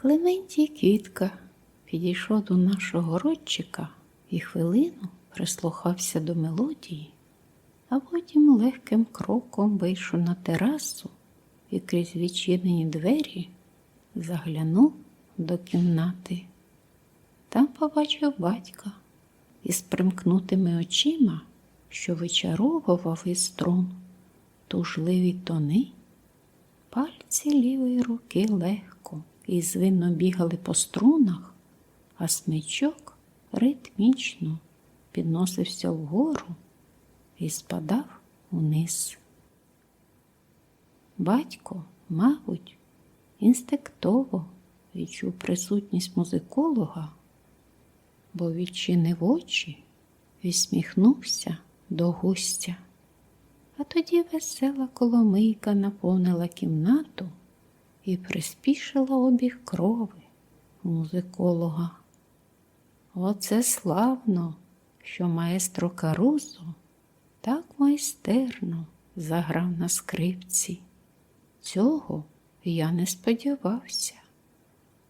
Клементій Квітка підійшов до нашого родчика і хвилину прислухався до мелодії, а потім легким кроком вийшов на терасу і крізь відчинені двері заглянув до кімнати. Там побачив батька із примкнутими очима, що вичаровував із струн тужливі тони. Пальці лівої руки легко і звинно бігали по струнах, а смичок ритмічно підносився вгору і спадав униз. Батько, мабуть, інстинктово відчув присутність музиколога, бо відчинив очі і сміхнувся до гостя. А тоді весела коломийка наповнила кімнату і приспішила обіг крови музиколога. Оце славно, що маестро Карузо так майстерно заграв на скрипці. Цього я не сподівався.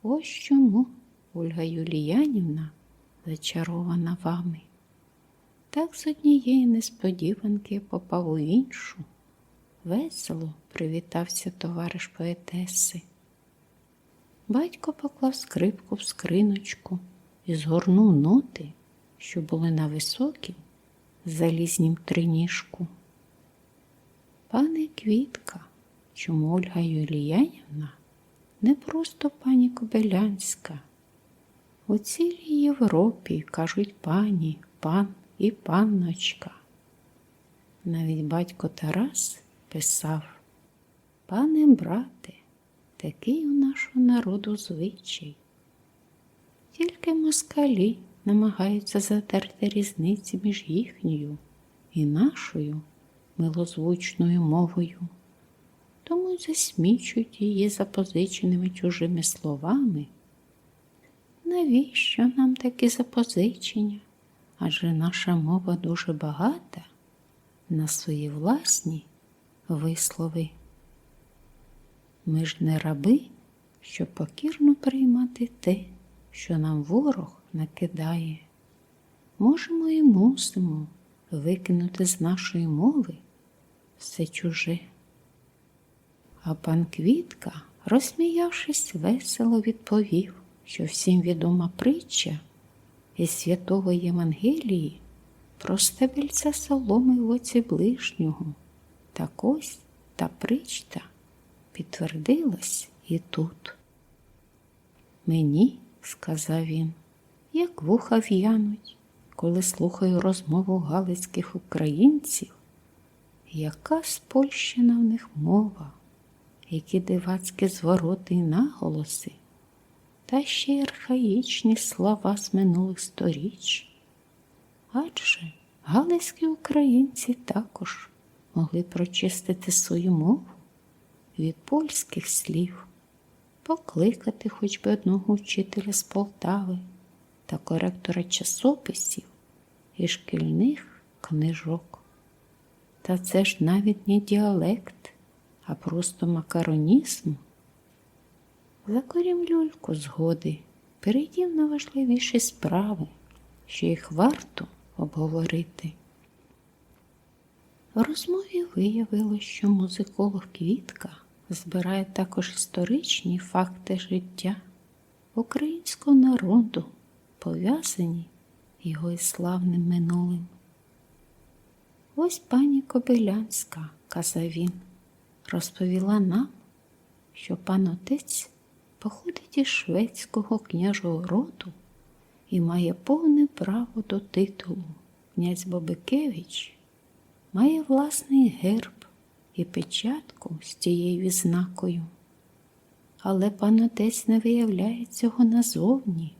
Ось чому Ольга Юліянівна зачарована вами. Так з однієї несподіванки попав у іншу. Весело привітався товариш поетеси. Батько поклав скрипку в скриночку і згорнув ноти, що були на високім залізнім триніжку. Пане Квітка, чому Ольга Юліянівна не просто пані Кобилянська. У цілій Європі кажуть пані, пан і панночка. Навіть батько Тарас писав, пане брате, такий у нашого народу звичай. Тільки москалі намагаються затерти різниці між їхньою і нашою милозвучною мовою, тому й засмічують її запозиченими чужими словами. Навіщо нам такі запозичення? Адже наша мова дуже багата на свої власні вислови. Ми ж не раби, щоб покірно приймати те, що нам ворог накидає. Можемо і мусимо викинути з нашої мови все чуже. А пан Квітка, розсміявшись, весело відповів, що всім відома притча із святого Євангелії про стебельця соломи в оці ближнього. Так ось та причта підтвердилась і тут. Мені, сказав він, як вуха в'януть, коли слухаю розмову галицьких українців, яка спольщена в них мова, які дивацькі звороти й наголоси, та ще й архаїчні слова з минулих сторіч. Адже галицькі українці також могли прочистити свою мову від польських слів, покликати хоч би одного вчителя з Полтави та коректора часописів і шкільних книжок. Та це ж навіть не діалект, а просто макаронізм. Закорім люльку згоди, перейдім на важливіші справи, що їх варто обговорити. В розмові виявилось, що музиколог Квітка збирає також історичні факти життя українського народу, пов'язані його із славним минулим. Ось пані Кобилянська, казав він, розповіла нам, що пан отець походить із шведського княжого роду і має повне право до титулу. Князь Бобикевич має власний герб і печатку з тією відзнакою. Але пан отець не виявляє цього назовні.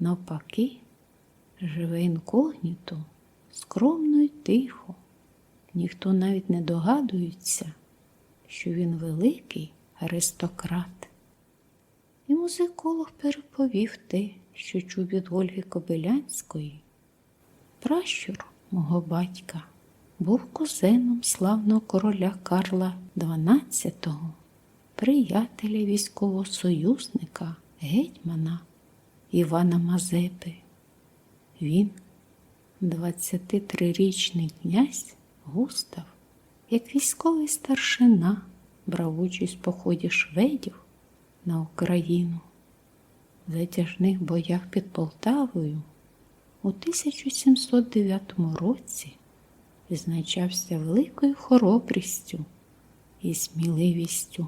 Навпаки, живе інкогніто, скромно й тихо. Ніхто навіть не догадується, що він великий аристократ. І музиколог переповів те, що чув від Ольги Кобилянської. Пращур мого батька був кузеном славного короля Карла XII, приятеля військового союзника гетьмана Івана Мазепи. Він, 23-річний князь Густав, як військовий старшина, брав участь в поході шведів на Україну. В затяжних боях під Полтавою у 1709 році відзначався великою хоробрістю і сміливістю.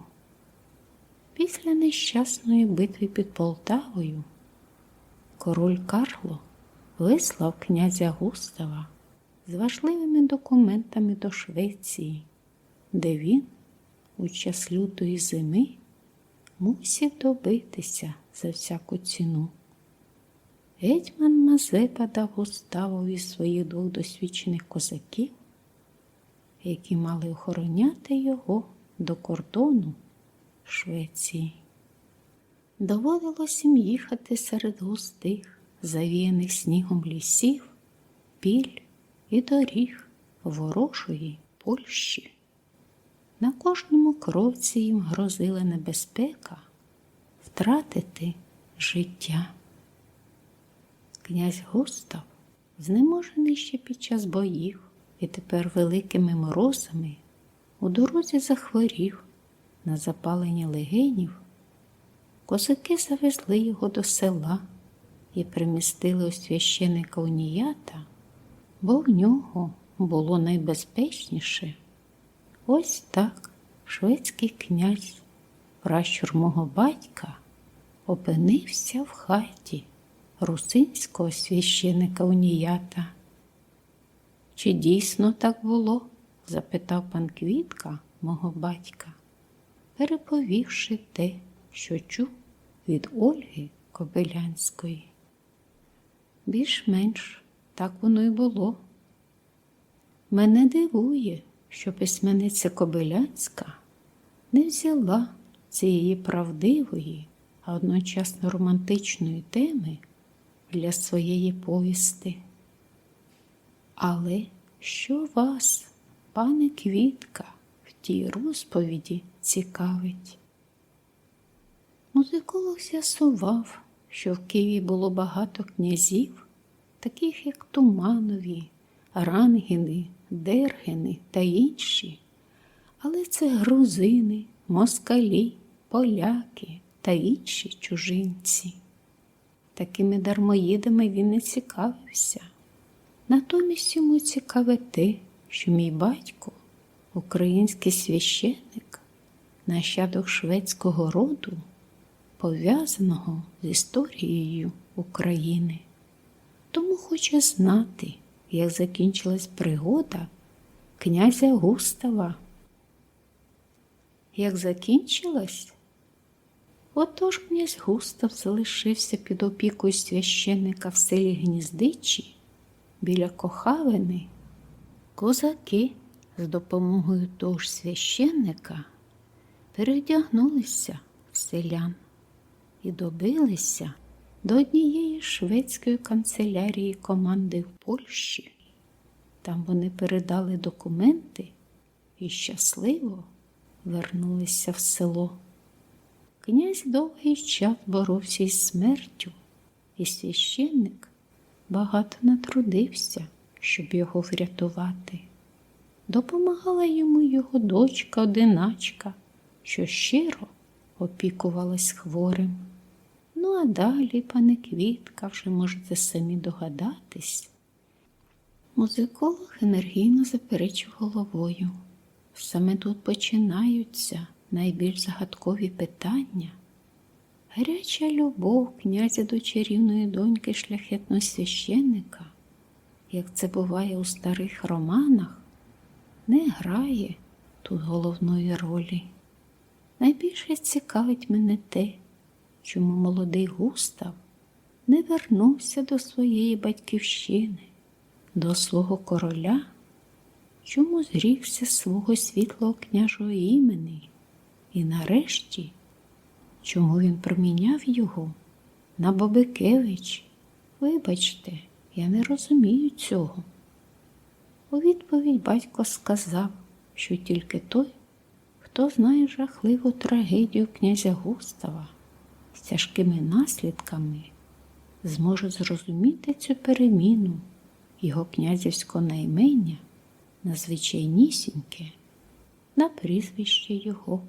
Після нещасної битви під Полтавою король Карло вислав князя Густава з важливими документами до Швеції, де він у час лютої зими мусів добитися за всяку ціну. Гетьман Мазепа дав Густавові своїх двох досвідчених козаків, які мали охороняти його до кордону Швеції. Доводилось їм їхати серед густих, завіяних снігом лісів, піль і доріг ворожої Польщі. На кожному кроці їм грозила небезпека втратити життя. Князь Густав, знеможений ще під час боїв і тепер великими морозами, у дорозі захворів на запалення легенів. Козаки завезли його до села і примістили у священика уніята, бо в нього було найбезпечніше. Ось так шведський князь, пращур мого батька, опинився в хаті русинського священика уніята. Чи дійсно так було? запитав пан Квітка мого батька, переповівши те, що чув від Ольги Кобилянської. Більш-менш так воно й було. Мене дивує, що письменниця Кобилянська не взяла цієї правдивої, а одночасно романтичної теми для своєї повісти. Але що вас, пане Квітка, в тій розповіді цікавить? Музиколог з'ясував, що в Києві було багато князів, таких як Туманові, Рангіни, Дергени та інші, але це грузини, москалі, поляки та інші чужинці. Такими дармоїдами він не цікавився. Натомість йому цікаве те, що мій батько, український священник, нащадок шведського роду, пов'язаного з історією України. Тому хоче знати, як закінчилась пригода князя Густава. Як закінчилась? Отож князь Густав залишився під опікою священника в селі Гніздичі біля Кохавини. Козаки з допомогою того ж священника передягнулися в селян і добилися до однієї шведської канцелярії команди в Польщі. Там вони передали документи і щасливо вернулися в село. Князь довгий час боровся із смертю, і священник багато натрудився, щоб його врятувати. Допомагала йому його дочка одиначка, що щиро опікувалась хворим. Ну, а далі, пане Квітка, вже можете самі догадатись. Музиколог енергійно заперечив головою. Саме тут починаються найбільш загадкові питання. Гаряча любов князя до чарівної доньки шляхетного священника, як це буває у старих романах, не грає тут головної ролі. Найбільше цікавить мене те, чому молодий Густав не вернувся до своєї батьківщини, до свого короля, чому зрікся свого світлого княжого імені, і нарешті, чому він проміняв його на Бобикевич? Вибачте, я не розумію цього. У відповідь батько сказав, що тільки той, хто знає жахливу трагедію князя Густава, тяжкими наслідками, зможе зрозуміти цю переміну його князівського наймення на звичайнісіньке, на прізвище його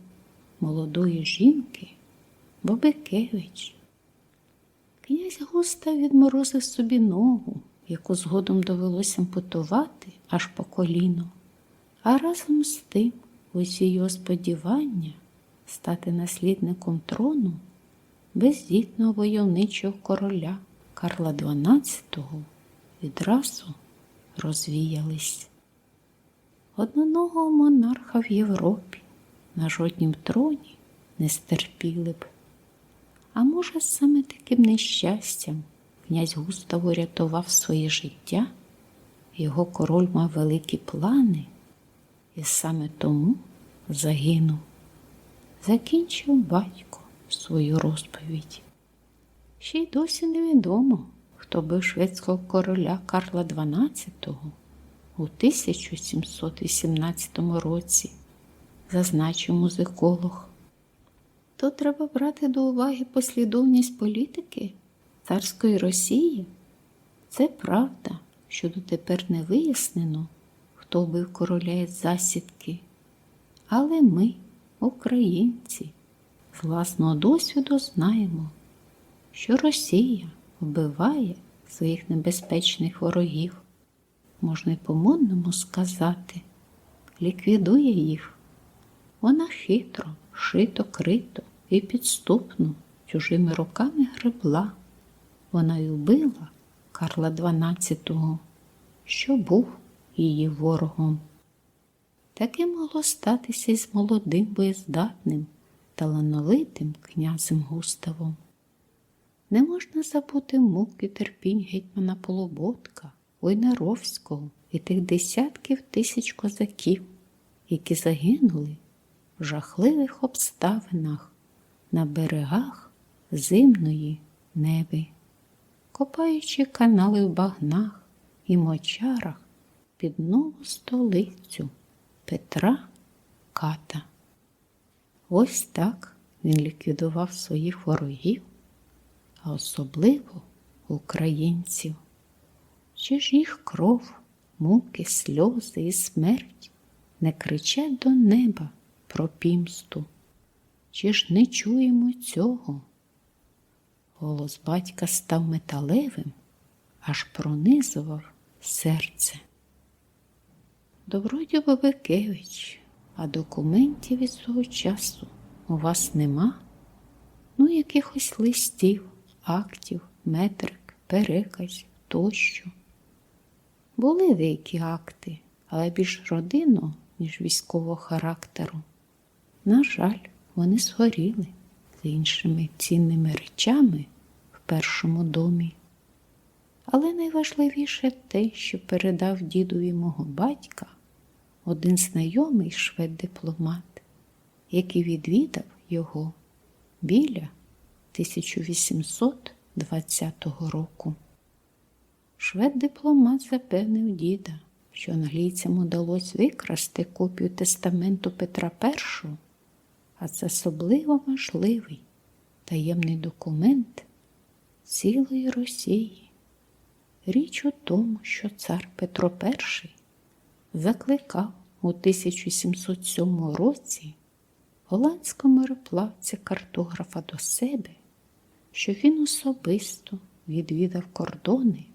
молодої жінки Бобикевич. Князь Густав відморозив собі ногу, яку згодом довелося ампутувати аж по коліно, а разом з тим усі його сподівання стати наслідником трону бездітного войовничого короля Карла XII відразу розвіялись. Одноногого монарха в Європі на жоднім троні не стерпіли б. А може, саме таким нещастям князь Густав урятував своє життя, його король мав великі плани, і саме тому загинув. Закінчив батько свою розповідь. Ще й досі невідомо, хто бив шведського короля Карла XII у 1718 році, зазначив музиколог. То треба брати до уваги послідовність політики царської Росії. Це правда, що дотепер не вияснено, хто вбив короля із засідки. Але ми, українці, з власного досвіду знаємо, що Росія вбиває своїх небезпечних ворогів, можна й по-модному сказати, ліквідує їх. Вона хитро, шито, крито і підступно чужими руками гребла. Вона й убила Карла XII, що був її ворогом. Таке могло статися й з молодим боєздатним, талановитим князем Густавом. Не можна забути муки терпінь гетьмана Полуботка, Войнаровського і тих десятків тисяч козаків, які загинули жахливих обставинах на берегах зимної неби, копаючи канали в багнах і мочарах під нову столицю Петра Ката. Ось так він ліквідував своїх ворогів, а особливо українців. Чи ж їх кров, муки, сльози і смерть не кричать до неба про пімсту? Чи ж не чуємо цього? Голос батька став металевим, аж пронизував серце. Добродю Бабикевич, а документів від цього часу у вас нема? Ну, якихось листів, актів, метрик, переказів тощо. Були деякі акти, але більш родинного, ніж військового характеру. На жаль, вони згоріли з іншими цінними речами в першому домі. Але найважливіше те, що передав дідові мого батька один знайомий швед-дипломат, який відвідав його біля 1820 року. Швед-дипломат запевнив діда, що англійцям удалося викрасти копію тестаменту Петра І, а це особливо важливий таємний документ цілої Росії. Річ у тому, що цар Петро І закликав у 1707 році голландського мореплавця картографа до себе, що він особисто відвідав кордони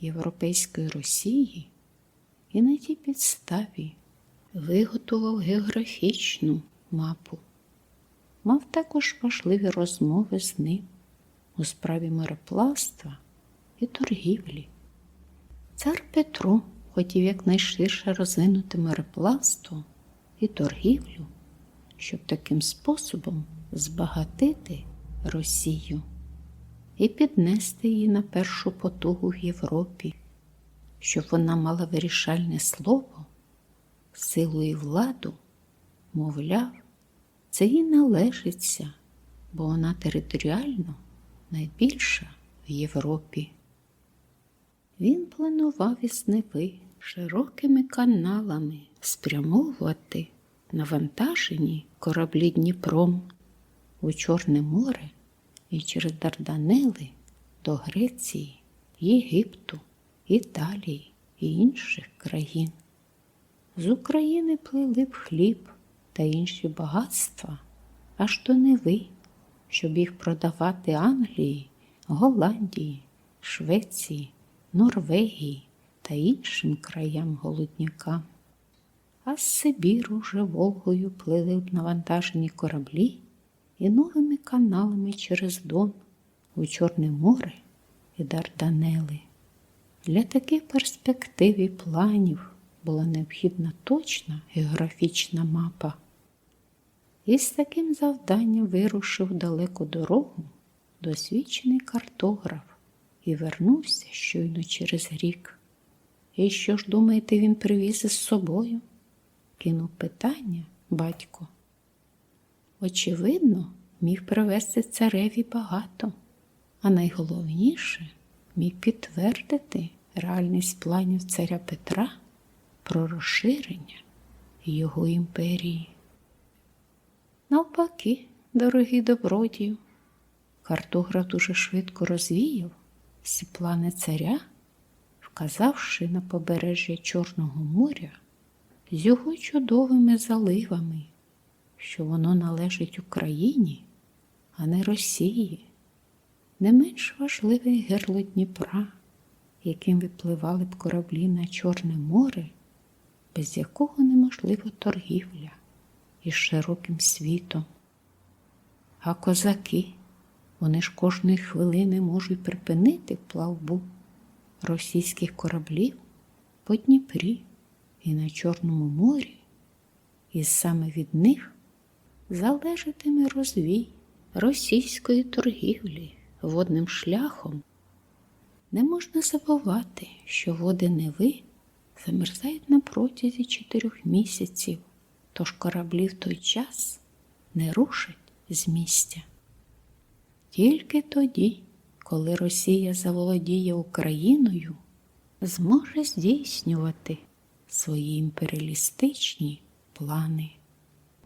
Європейської Росії і на тій підставі виготовив географічну мапу. Мав також важливі розмови з ним у справі мореплавства і торгівлі. Цар Петро хотів якнайширше розвинути мореплавство і торгівлю, щоб таким способом збагатити Росію і піднести її на першу потугу в Європі, щоб вона мала вирішальне слово, силу і владу, мовляв, це їй належиться, бо вона територіально найбільша в Європі. Він планував із Неви широкими каналами спрямовувати навантажені кораблі Дніпром у Чорне море і через Дарданели до Греції, Єгипту, Італії і інших країн. З України плили б хліб та інші багатства, аж до Неви, щоб їх продавати Англії, Голландії, Швеції, Норвегії та іншим краям голоднякам. А з Сибіру вже Волгою плили б навантажені кораблі і новими каналами через Дон у Чорне море і Дарданели. Для таких перспектив і планів була необхідна точна географічна мапа. І з таким завданням вирушив далеку дорогу досвідчений картограф і вернувся щойно через рік. І що ж, думаєте, він привіз із собою? кинув питання батько. Очевидно, міг привезти цареві багато, а найголовніше міг підтвердити реальність планів царя Петра про розширення його імперії. Навпаки, дорогий добродію, картограф дуже швидко розвіяв. Всі плани царя, вказавши на побережжя Чорного моря з його чудовими заливами, що воно належить Україні, а не Росії. Не менш важливий герло Дніпра, яким випливали б кораблі на Чорне море, без якого неможлива торгівля із широким світом. А козаки, вони ж кожної хвилини можуть припинити плавбу російських кораблів по Дніпрі і на Чорному морі, і саме від них залежатиме розвій російської торгівлі водним шляхом. Не можна забувати, що води Неви замерзають на протязі чотирьох місяців, тож кораблі в той час не рушать з місця. Тільки тоді, коли Росія заволодіє Україною, зможе здійснювати свої імперіалістичні плани.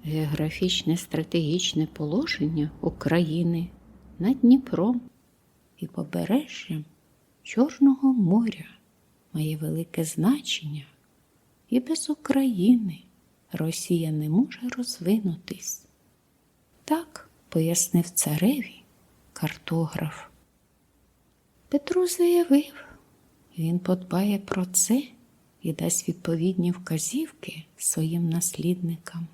Географічне стратегічне положення України над Дніпром і побережжям Чорного моря має велике значення, і без України Росія не може розвинутись. Так пояснив цареві картограф. Петро заявив, він подбає про це і дасть відповідні вказівки своїм наслідникам.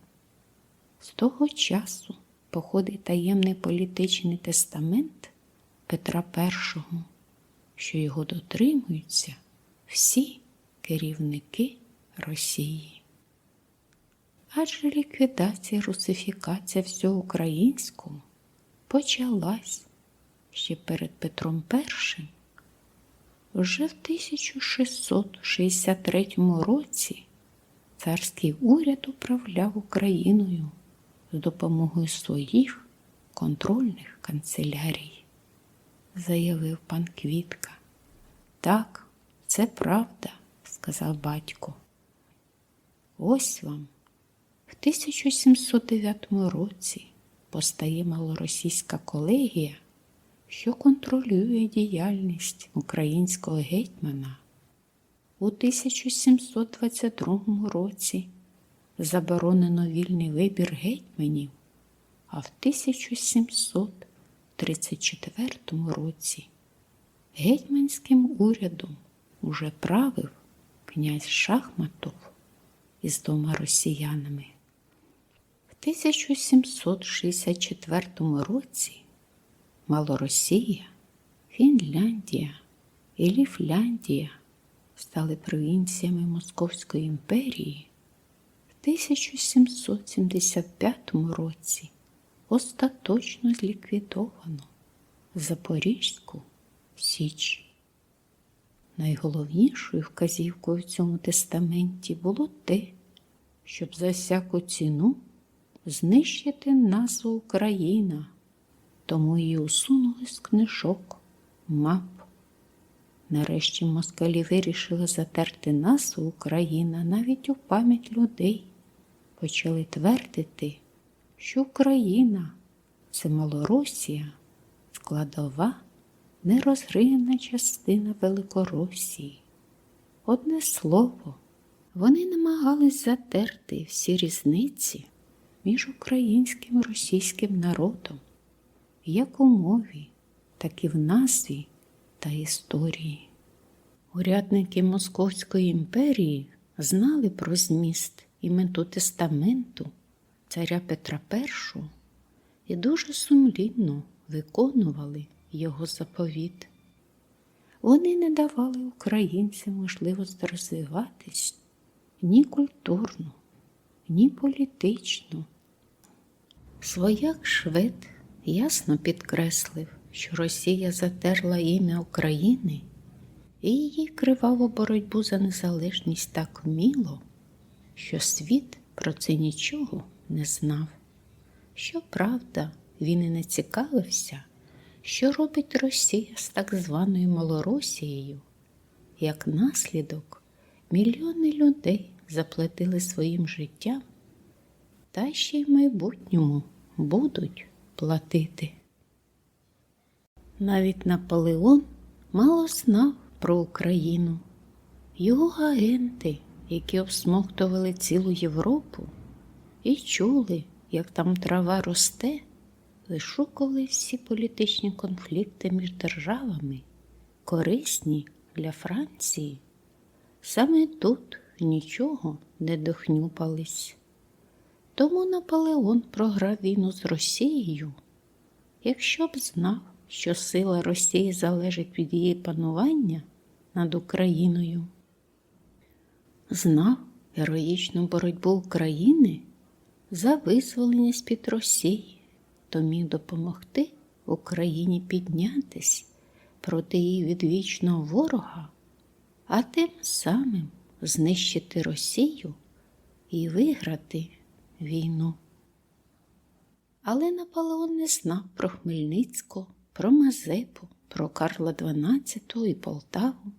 З того часу походить таємний політичний тестамент Петра І, що його дотримуються всі керівники Росії. Адже ліквідація русифікація всього українського почалась ще перед Петром І. Вже в 1663 році царський уряд управляв Україною з допомогою своїх контрольних канцелярій, заявив пан Квітка. Так, це правда, сказав батько. Ось вам 1709 році постає малоросійська колегія що контролює діяльність українського гетьмана. У 1722 році заборонено вільний вибір гетьманів, а в 1734 році гетьманським урядом уже правив князь Шахматов із двома росіянами. В 1764 році Малоросія, Фінляндія і Ліфляндія стали провінціями Московської імперії в 1775 році остаточно зліквідовано Запорізьку Січ. Найголовнішою вказівкою в цьому тестаменті було те, щоб за всяку ціну знищити назву Україна тому її усунули з книжок, мап. Нарешті москалі вирішили затерти назву Україна навіть у пам'ять людей. Почали твердити, що Україна це Малоросія складова, нерозгриєна частина Великоросії. Одне слово, вони намагались затерти всі різниці між українським і російським народом, як у мові, так і в назві та історії. Урядники Московської імперії знали про зміст і мету тестаменту царя Петра І і дуже сумлінно виконували його заповіт. Вони не давали українцям можливості розвиватись ні культурно, ні політично. Свояк швед ясно підкреслив, що Росія затерла ім'я України і її криваву боротьбу за незалежність так вміло, що світ про це нічого не знав. Щоправда, він і не цікавився, що робить Росія з так званою Малоросією. Як наслідок, мільйони людей заплатили своїм життям та ще й майбутньому будуть платити. Навіть Наполеон мало знав про Україну. Його агенти, які обсмоктували цілу Європу і чули, як там трава росте, вишукували всі політичні конфлікти між державами, корисні для Франції. Саме тут нічого не дохнюпались. Тому Наполеон програв війну з Росією, якщо б знав, що сила Росії залежить від її панування над Україною. Знав героїчну боротьбу України за визволення з-під Росії, то міг допомогти Україні піднятись проти її відвічного ворога, а тим самим знищити Росію і виграти війну. Але Наполеон не знав про Хмельницького, про Мазепу, про Карла XII і Полтаву.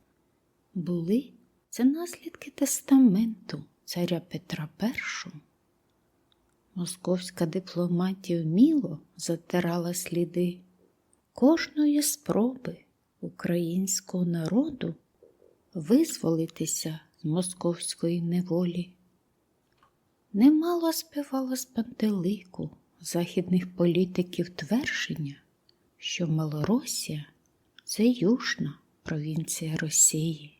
Були це наслідки тестаменту царя Петра І. Московська дипломатія вміло затирала сліди кожної спроби українського народу визволитися з московської неволі. Немало співало з пантелику західних політиків твердження, що Малоросія це южна провінція Росії.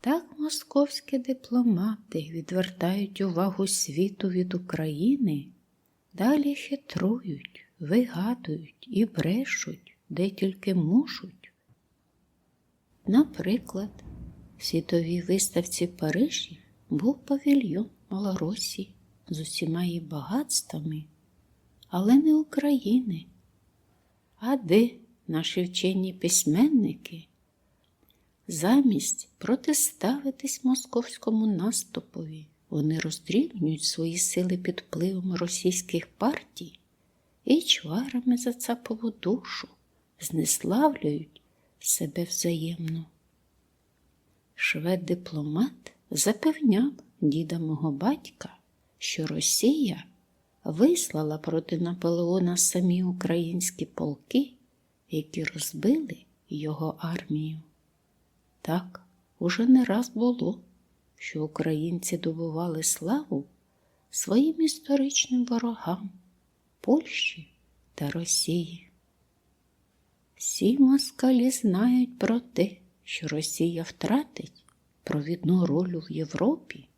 Так московські дипломати відвертають увагу світу від України, далі хитрують, вигадують і брешуть, де тільки можуть. Наприклад, в світовій виставці Парижі був павільйон Малоросії з усіма її багатствами, але не України. А де наші вчені письменники? Замість протиставитись московському наступові, вони роздрібнюють свої сили під впливом російських партій і чварами за цапову душу знеславлюють себе взаємно. Швед-дипломат запевняв діда мого батька, що Росія вислала проти Наполеона самі українські полки, які розбили його армію. Так уже не раз було, що українці добували славу своїм історичним ворогам Польщі та Росії. Всі москалі знають про те, що Росія втратить провідну роль в Європі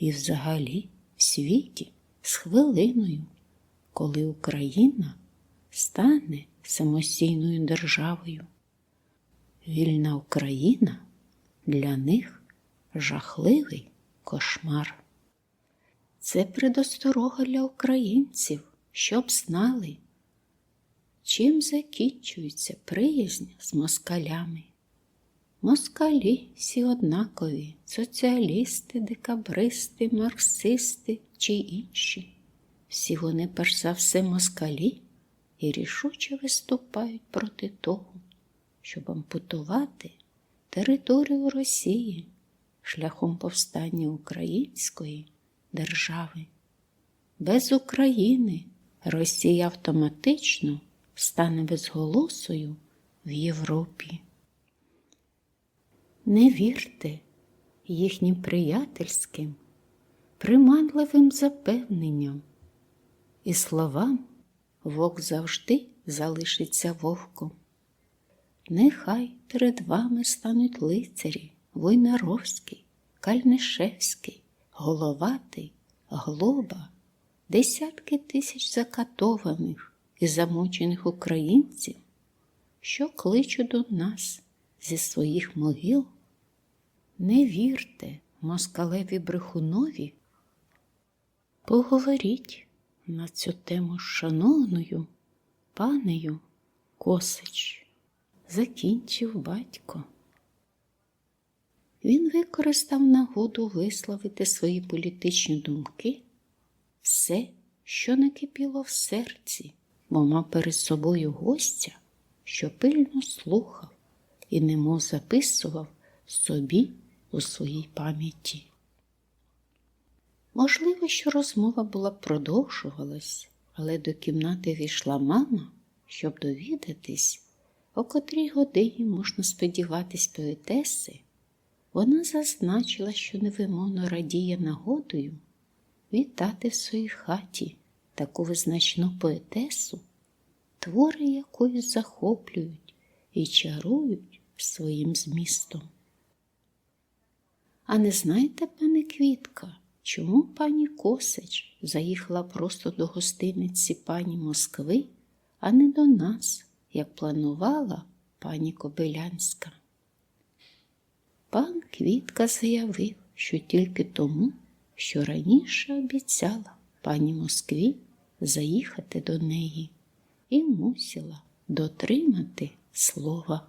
і взагалі в світі з хвилиною, коли Україна стане самостійною державою. Вільна Україна для них жахливий кошмар. Це предосторога для українців, щоб знали, чим закінчується приязнь з москалями. Москалі всі однакові, соціалісти, декабристи, марксисти чи інші. Всі вони, перш за все, москалі і рішуче виступають проти того, щоб ампутувати територію Росії шляхом повстання української держави. Без України Росія автоматично стане безголосою в Європі. Не вірте їхнім приятельським, приманливим запевненням і словам вовк завжди залишиться вовком. Нехай перед вами стануть лицарі Войнаровський, Кальнишевський, Головатий, Глоба, десятки тисяч закатованих і замучених українців, що кличуть до нас зі своїх могил. Не вірте москалеві брехунові, поговоріть на цю тему з шановною панею Косич, закінчив батько. Він використав нагоду висловити свої політичні думки, все, що накипіло в серці, бо мав перед собою гостя, що пильно слухав і немов записував собі у своїй пам'яті. Можливо, що розмова була продовжувалась, але до кімнати війшла мама, щоб довідатись, о котрій годині можна сподіватись поетеси. Вона зазначила, що невимовно радіє нагодою вітати в своїй хаті таку визначну поетесу, твори якої захоплюють і чарують своїм змістом. А не знаєте, пане Квітка, чому пані Косич заїхала просто до гостиниці пані Москви, а не до нас, як планувала пані Кобилянська? Пан Квітка заявив, що тільки тому, що раніше обіцяла пані Москві заїхати до неї і мусила дотримати слова.